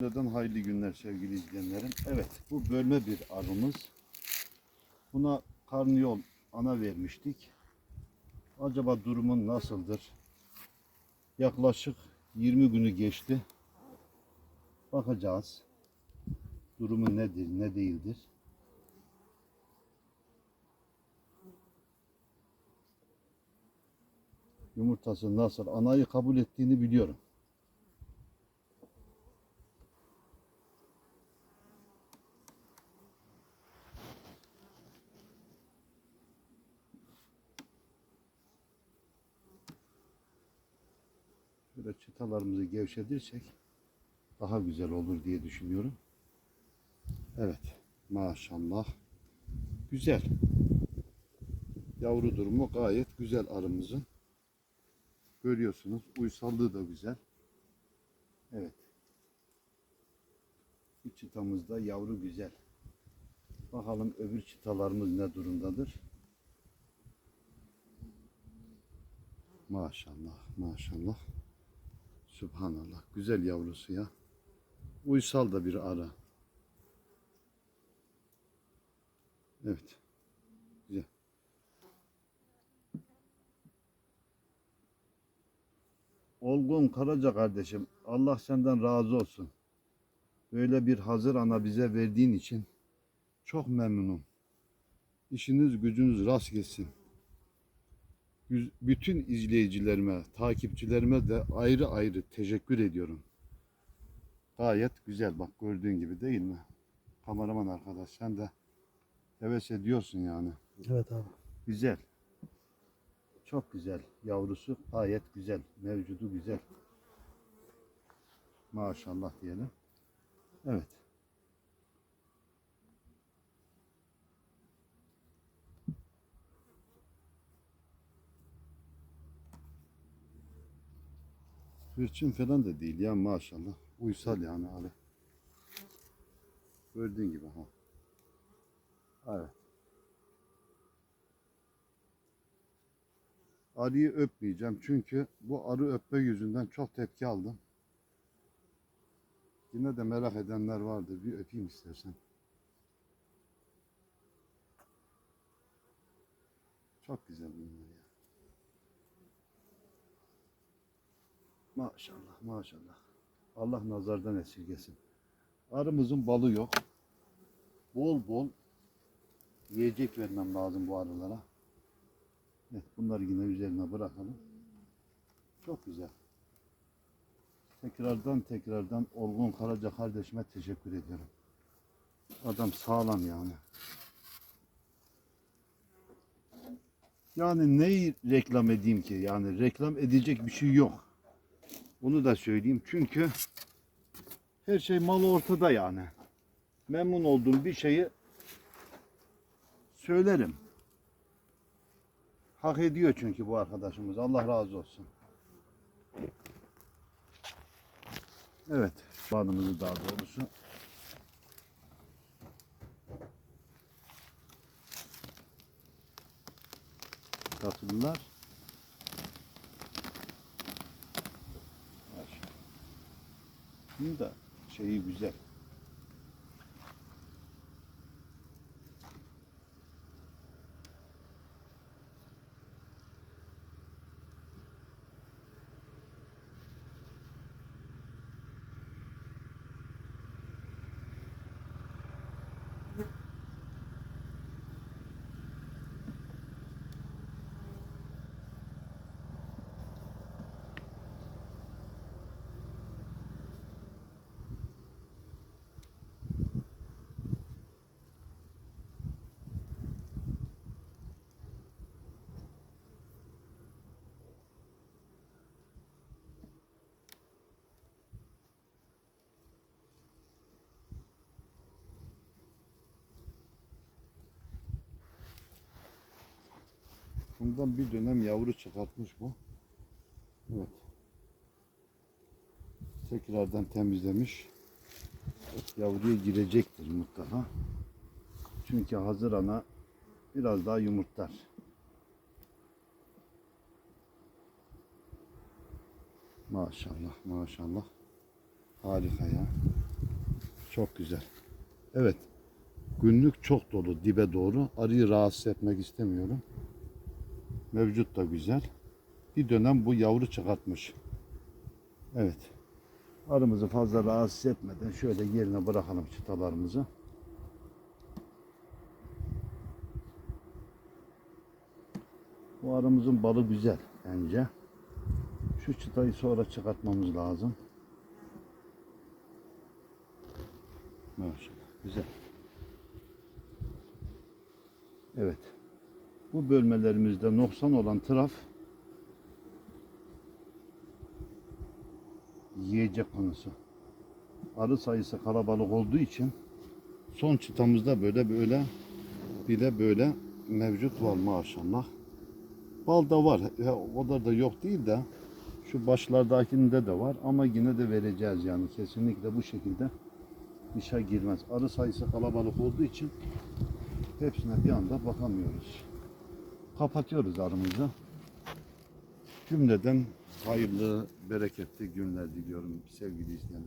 Neden hayırlı günler sevgili izleyenlerim. Evet bu bölme bir arımız. Buna karnıyol ana vermiştik. Acaba durumun nasıldır? Yaklaşık 20 günü geçti. Bakacağız. Durumu nedir, ne değildir? Yumurtası nasıl? Anayı kabul ettiğini biliyorum. Şöyle çıtalarımızı gevşetirsek daha güzel olur diye düşünüyorum. Evet. Maşallah. Güzel. Yavru durumu gayet güzel arımızın. Görüyorsunuz. Uysallığı da güzel. Evet. Bu çıtamızda yavru güzel. Bakalım öbür çıtalarımız ne durumdadır. Maşallah, maşallah. Subhanallah. Güzel yavrusu ya. Uysal da bir ara. Evet. Güzel. Olgun Karaca kardeşim, Allah senden razı olsun. Böyle bir hazır ana bize verdiğin için çok memnunum. İşiniz gücünüz rast gelsin. Bütün izleyicilerime, takipçilerime de ayrı ayrı teşekkür ediyorum. Gayet güzel bak gördüğün gibi değil mi? Kameraman arkadaş sen de heves ediyorsun yani. Evet abi. Güzel. Çok güzel. Yavrusu gayet güzel. Mevcudu güzel. Maşallah diyelim. Evet. Hırçın falan da değil ya maşallah. Uysal yani abi. Gördüğün gibi ha. Evet. Arıyı öpmeyeceğim çünkü bu arı öpme yüzünden çok tepki aldım. Yine de merak edenler vardır. Bir öpeyim istersen. Çok güzel bunlar ya. Maşallah maşallah. Allah nazardan esirgesin. Arımızın balı yok. Bol bol yiyecek vermem lazım bu arılara. Evet, bunları yine üzerine bırakalım. Çok güzel. Tekrardan tekrardan Olgun Karaca kardeşime teşekkür ediyorum. Adam sağlam yani. Yani neyi reklam edeyim ki? Yani reklam edecek bir şey yok. Bunu da söyleyeyim. Çünkü her şey mal ortada yani. Memnun olduğum bir şeyi söylerim. Hak ediyor çünkü bu arkadaşımız. Allah razı olsun. Evet. Bağımızı daha doğrusu. Tatlılar. Bunun da şeyi güzel. Bundan bir dönem yavru çıkartmış bu. Evet. Tekrardan temizlemiş. Yavruya girecektir mutlaka. Çünkü hazır ana biraz daha yumurtlar. Maşallah maşallah. Harika ya. Çok güzel. Evet. Günlük çok dolu dibe doğru. Arıyı rahatsız etmek istemiyorum. Mevcut da güzel. Bir dönem bu yavru çıkartmış. Evet. Arımızı fazla rahatsız etmeden şöyle yerine bırakalım çıtalarımızı. Bu arımızın balı güzel bence. Şu çıtayı sonra çıkartmamız lazım. Maşallah. Güzel. Evet. Bu bölmelerimizde noksan olan taraf yiyecek konusu. Arı sayısı kalabalık olduğu için son çıtamızda böyle böyle bir de böyle mevcut var maşallah. Bal da var. Ya, o kadar da yok değil de şu başlardakinde de var ama yine de vereceğiz yani kesinlikle bu şekilde işe girmez. Arı sayısı kalabalık olduğu için hepsine bir anda bakamıyoruz. Kapatıyoruz arımızı. Cümleden hayırlı, bereketli günler diliyorum sevgili izleyenler.